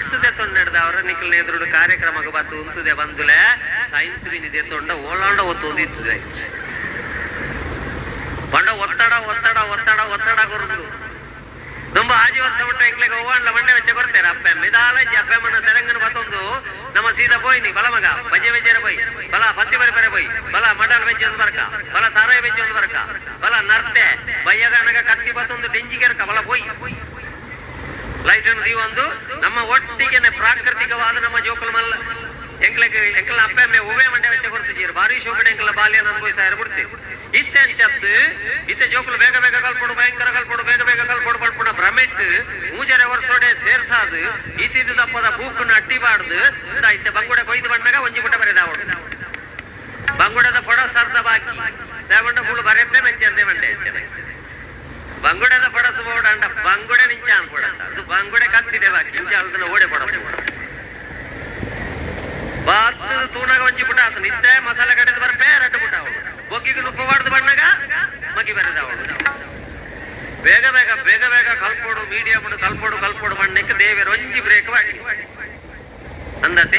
ಆಡ್ಸದೆ ತೊಂಡೆಡ್ದ ಅವರ ನಿಖಲ್ನ ಎದುರುಡು ಕಾರ್ಯಕ್ರಮ ಬತ್ತು ಉಂತುದೆ, ಬಂದುಲೆ ಸೈನ್ಸ್ ಬಿನಿದೆ ತೊಂಡ ಓಲಾಂಡ ಒತ್ತೊಂದು ಇತ್ತುದೆ ಬಂಡ ಒತ್ತಡ ಒತ್ತಡ ಒತ್ತಡ ಒತ್ತಡ ಕೊರದು. ತುಂಬಾ ಆಜಿ ವರ್ಷ ಉಂಟ ಎಂಕ್ಲೆಗೆ ಹೋಗಂಡ್ಲ ಮಂಡೆ ವೆಚ್ಚ ಕೊಡ್ತಾರೆ? ಅಪ್ಪೆ, ಮಿದಾಲಜಿ, ಅಪ್ಪೆ ಮನ ಸೆರಂಗನ ಬತ್ತೊಂದು. ನಮ್ಮ ಸೀದಾ ಪೋಯ್ನಿ, ಬಲ ಮಗ ಬಜೆ ಬೆಜ್ಜೆರ ಬೈ ಬಲ ಪತ್ತಿ ಬರಿ ಬರೆ ಬೈ ಬಲ ಮಡಲ್ ಬೆಜ್ಜೆ ಒಂದು ಬರ್ಕ. ಬಲ ತಾರಾಯ ಬೆಜ್ಜೆ ಒಂದು ಬರ್ಕ. ಬಲ ನರ್ತೆ ಬಯ್ಯಗನಗ ಕತ್ತಿ ಬತ್ತೊಂದು ಡೆಂಜಿಗೆರ್ಕ ಬಲ ಪೋಯ್ ಅಂಡ್ ಅನ್ನು ಒಂದು ನಮ್ಮ ಒಟ್ಟಿಗೆನೆ ಪ್ರಾಕೃತಿಕವಾದ ನಮ್ಮ ಜೋಕುಲ ಮಲ್ಲ ಎಂಕಲ ಅಪ್ಪೆ ಅಮ್ಮೆ ಉವೆ ಮಂಡೆ ವೆಚ್ಚ ಕೊಡ್ತಿದ್ದೀರಿ. ಭಾರಿ ಶೋಕಡೆ ಎಂಕ್ಲ ಬಾಲ್ಯ ಅನುಭವಿಸಾರ ಬಿಡ್ತಿ ಇತ್ತೆ ಅಂಚತ್ತು ಇತ್ತೆ ಜೋಕುಲು ಬೇಗ ಬೇಗ ಕಲ್ಪೊಡು, ಭಯಂಕರ ಕಲ್ಪೊಡು, ಬೇಗ ಬೇಗ ಕಲ್ಪೊಡು ಪಡ್ಪುಣ ಭ್ರಮೆಟ್ ಮೂಜರೆ ವರ್ಷೋಡೆ ಸೇರ್ಸಾದು ಇತ್ತಿದ್ದು ದಪ್ಪದ ಬೂಕನ್ನು ಅಟ್ಟಿಬಾರ್ದು ಇಂದ ಇತ್ತೆ ಬಂಗುಡೆ ಕೊಯ್ದು ಬಂದಾಗ ಒಂಜಿ ಪುಟ ಬರೆದಾವಡು ಬಂಗುಡದ ಪೊಡ ಸರ್ದ ಬಾಕಿ ದೇವಂಡ ಮೂಳು ಬರೆತ್ತೆ ನಂಚೆ ಅಂದೆ ಮಂಡೆ ಚೆನ್ನಾಗಿ ಬಂಗುಡದ ಪಡಸು ಬೋಡ ಅಂಡ ಬಂಗುಡೆ ನಿಂಚ ಅನ್ಬೋಡ ಅದು ಬಂಗುಡೆ ಕತ್ತಿದೆ ಬಾಕಿ. ನಿಂಚ ಅದನ್ನ ಓಡೆ ಕೊಡಸ ಬಾತ್ ತೂನಾಗ ಒಂಜಿ ಪುಟ ಆತ. ನಿತ್ಯ ಮಸಾಲೆ ಕಡೆದ ಬರ್ಪೆ, ರಡ್ಡು ಪುಟ ಅವಳು ಬೊಗ್ಗಿಗೆ ನುಪ್ಪು ಬಣ್ಣಗ ಮಗಿ ಬರೆದ ಬೇಗ ಬೇಗ ಬೇಗ ಬೇಗ ಕಲ್ಪೋಡು ಮೀಡಿಯಂ ಕಲ್ಪೋಡು ಕಲ್ಪೋಡು ಬಣ್ಣಕ್ಕೆ ದೇವಿ ಒಂಜಿ ಬ್ರೇಕ್ ಮಾಡಿ. ಅಂದತೆ?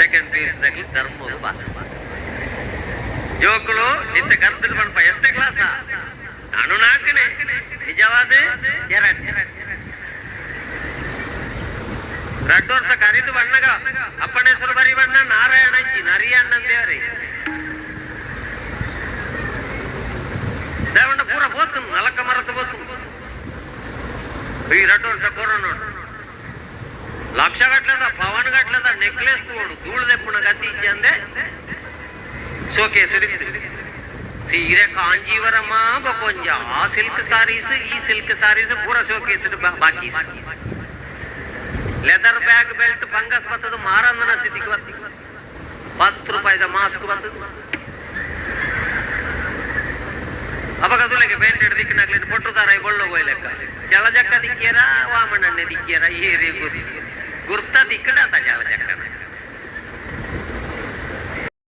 ಸೆಕೆಂಡ್ ಪೀಸ್ ಧರ್ಮ ಪಾಸ್ ಜೋಕುಲು ನಿಂತ ಕರ್ದಲ್ ಕರಿದು ಬಣ್ಣಗ ಅಪ್ಪನ ಹೆಸರು ಬರಿ ಬಣ್ಣ ನಾರಾಯಣ ಅಂಕಿ ನರಿ ಅಣ್ಣನ್ ದೇವರಿ ದೇವಣ್ಣ ಪೂರ ಬೋತು ನಲಕ ಮರತ ಬೋತು ಈ ಎರಡು ವರ್ಷ ಕೊರೋನಾ ಲಕ್ಷ ಗಟ್ಲದ ಪವನ್ ಗಟ್ಲದ ನೆಕ್ಲೆಸ್ ತೋಡು ಧೂಳದೆ ಪುಣ ಗತಿ ಇಜ್ಜೆ ಅಂದೆ ಶೋಕೇಸ್ ಸೀರೆ ಕಾಂಜೀವರಮ ಬಕೊಂಜ ಆ ಸಿಲ್ಕ್ ಸಾರೀಸ್ ಈ ಸಿಲ್ಕ್ ಸಾರೀಸ್ ಪೂರ ಶೋಕೇಸ್ ಬಾಕಿ ಲೆದರ್ ಬ್ಯಾಗ್ ಬೆಲ್ಟ್ ಫಂಗಸ್ ಬತ್ತದ ಮಾರಂದನ ಸ್ಥಿತಿಗೆ ಬರ್ತದೆ ಹತ್ತು ರೂಪಾಯಿದ ಮಾಸ್ಕ್ ಬತ್ತದು ಅವಾಗ ಅದುಲೆಗೆ ಬೆಲ್ಟ್ ಹಿಡ್ದಿಕ್ಕಿನಾಗ್ಲಿ ಪೊಟ್ಟುದಾರ ಬೊಳ್ಳೋಗೋ ಲೆಕ್ಕ. ಕೆಳ ಜಕ್ಕ ವಾಮನಣ್ಣೆ ದಿಕ್ಕಿಯರ ಏರಿ ಗುರ್ತಿ ಗುರ್ತ ದಿಕ್ಕ.